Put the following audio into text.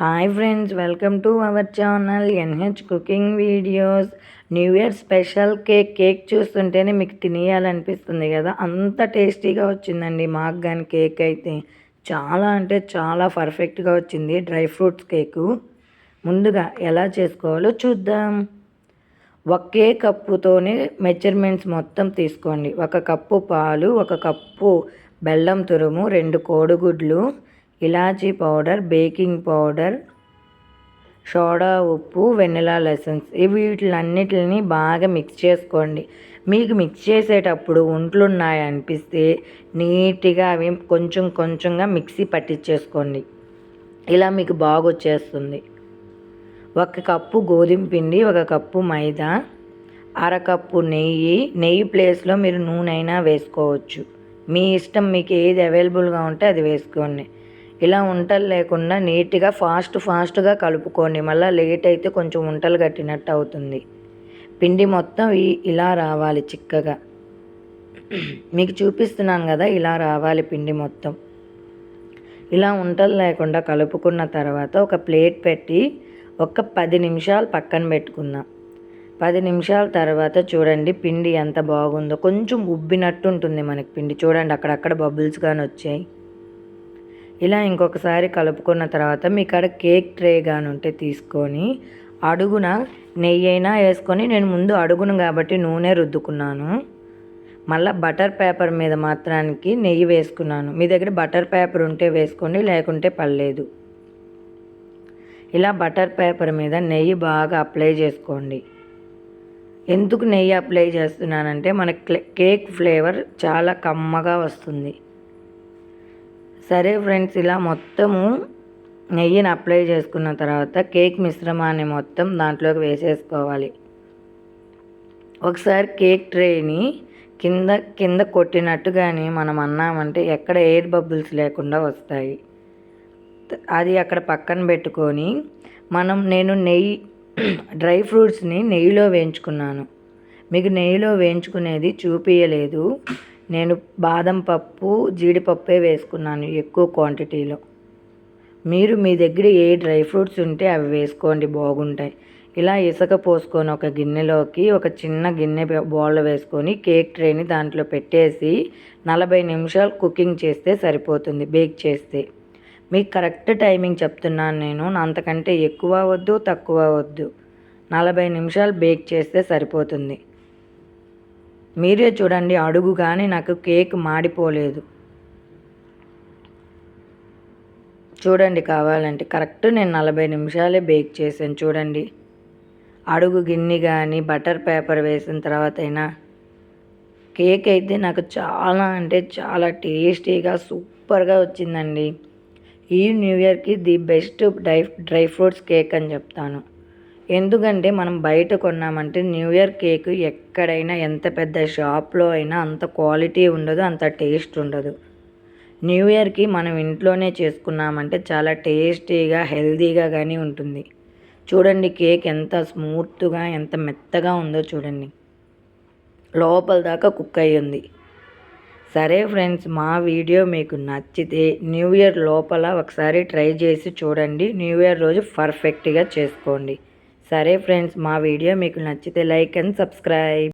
Hi friends welcome to our channel NH cooking videos new year special cake cake చూస్తుంటేనే మీకు తినేయాలనిపిస్తుంది కదా? అంత టేస్టీగా వచ్చిందండి మాకు కానీ కేక్ అయితే. చాలా అంటే చాలా పర్ఫెక్ట్గా వచ్చింది డ్రై ఫ్రూట్స్ కేకు ముందుగా ఎలా చేసుకోవాలో చూద్దాం. ఒకే కప్పుతోనే మెజర్మెంట్స్ మొత్తం తీసుకోండి. ఒక కప్పు పాలు ఒక కప్పు బెల్లం తురుము రెండు కోడిగుడ్లు ఇలాచీ పౌడర్ బేకింగ్ పౌడర్ సోడా ఉప్పు వెనిలా లెసన్స్. వీటిలన్నిటిని బాగా మిక్స్ చేసుకోండి. మీకు మిక్స్ చేసేటప్పుడు ఒంట్లు అనిపిస్తే నీట్గా అవి కొంచెం కొంచెంగా మిక్సీ పట్టించేసుకోండి. ఇలా మీకు బాగా వచ్చేస్తుంది ఒక కప్పు గోధుమ పిండి ఒక కప్పు మైదా అరకప్పు నెయ్యి. నెయ్యి ప్లేస్లో మీరు నూనె అయినా వేసుకోవచ్చు. మీ ఇష్టం మీకు ఏది అవైలబుల్గా ఉంటే అది వేసుకోండి. ఇలా ఉంటలు లేకుండా నీట్గా ఫాస్ట్ ఫాస్ట్గా కలుపుకోండి. మళ్ళీ లేట్ అయితే కొంచెం ఉంటలు కట్టినట్టు అవుతుంది. పిండి మొత్తం ఇలా రావాలి చిక్కగా. మీకు చూపిస్తున్నాను కదా ఇలా రావాలి పిండి మొత్తం. ఇలా ఉంటలు లేకుండా కలుపుకున్న తర్వాత ఒక ప్లేట్ పెట్టి ఒక పది నిమిషాలు పక్కన పెట్టుకుందాం. పది నిమిషాల తర్వాత చూడండి పిండి ఎంత బాగుందో. కొంచెం ఉబ్బినట్టు ఉంటుంది మనకి పిండి. చూడండి అక్కడక్కడ బబుల్స్ కానీ వచ్చాయి ఇలా ఇంకొకసారి కలుపుకున్న తర్వాత మీ కాడ కేక్ ట్రే కానీ ఉంటే తీసుకొని అడుగున నెయ్యి అయినా వేసుకొని నేను ముందు అడుగును కాబట్టి నూనె రుద్దుకున్నాను. మళ్ళీ బటర్ పేపర్ మీద మాత్రానికి నెయ్యి వేసుకున్నాను. మీ దగ్గర బటర్ పేపర్ ఉంటే వేసుకోండి లేకుంటే పర్లేదు. ఇలా బటర్ పేపర్ మీద నెయ్యి బాగా అప్లై చేసుకోండి. ఎందుకు నెయ్యి అప్లై చేస్తున్నానంటే మన కేక్ ఫ్లేవర్ చాలా కమ్మగా వస్తుంది. సరే ఫ్రెండ్స్ ఇలా మొత్తము నెయ్యిని అప్లై చేసుకున్న తర్వాత కేక్ మిశ్రమాన్ని మొత్తం దాంట్లోకి వేసేసుకోవాలి. ఒకసారి కేక్ ట్రేని కింద కింద కొట్టినట్టు కానీ మనం అన్నామంటే ఎక్కడ ఎయిర్ బబుల్స్ లేకుండా వస్తాయి. అది అక్కడ పక్కన పెట్టుకొని మనం నేను నెయ్యి డ్రై ఫ్రూట్స్ని నెయ్యిలో వేయించుకున్నాను. మీకు నెయ్యిలో వేయించుకునేది చూపించలేదు నేను బాదం పప్పు జీడిపప్పే వేసుకున్నాను ఎక్కువ క్వాంటిటీలో మీరు మీ దగ్గర ఏ డ్రై ఫ్రూట్స్ ఉంటే అవి వేసుకోండి బాగుంటాయి. ఇలా ఇసుక పోసుకొని ఒక గిన్నెలోకి ఒక చిన్న గిన్నె బౌల్ వేసుకొని కేక్ ట్రేని దాంట్లో పెట్టేసి నలభై నిమిషాలు కుకింగ్ చేస్తే సరిపోతుంది బేక్ చేస్తే. మీకు కరెక్ట్ టైమింగ్ చెప్తున్నాను నేను అంతకంటే ఎక్కువ వద్దు తక్కువ వద్దు. నలభై నిమిషాలు బేక్ చేస్తే సరిపోతుంది. మీరే చూడండి అడుగు కానీ నాకు కేక్ మాడిపోలేదు. చూడండి కావాలంటే కరెక్ట్ నేను నలభై నిమిషాలే బేక్ చేశాను చూడండి. అడుగు గిన్నె కానీ బటర్ పేపర్ వేసిన తర్వాత అయినా కేక్ అయితే నాకు చాలా అంటే చాలా టేస్టీగా సూపర్గా వచ్చిందండి. ఈ న్యూ ఇయర్కి the best dry dry fruits cake అని చెప్తాను. ఎందుకంటే మనం బయట కొన్నామంటే న్యూ ఇయర్ కేక్ ఎక్కడైనా ఎంత పెద్ద షాప్లో అయినా అంత క్వాలిటీ ఉండదు అంత టేస్ట్ ఉండదు. న్యూ ఇయర్కి మనం ఇంట్లోనే చేసుకున్నామంటే చాలా టేస్టీగా హెల్తీగా కానీ ఉంటుంది. చూడండి కేక్ ఎంత స్మూత్గా ఎంత మెత్తగా ఉందో చూడండి. లోపల దాకా కుక్ అయ్యింది సరే ఫ్రెండ్స్ మా వీడియో మీకు నచ్చితే న్యూ ఇయర్ లోపల ఒకసారి ట్రై చేసి చూడండి. న్యూ ఇయర్ రోజు పర్ఫెక్ట్గా చేసుకోండి. సరే ఫ్రెండ్స్ మా వీడియో మీకు నచ్చితే లైక్ అండ్ సబ్స్క్రైబ్.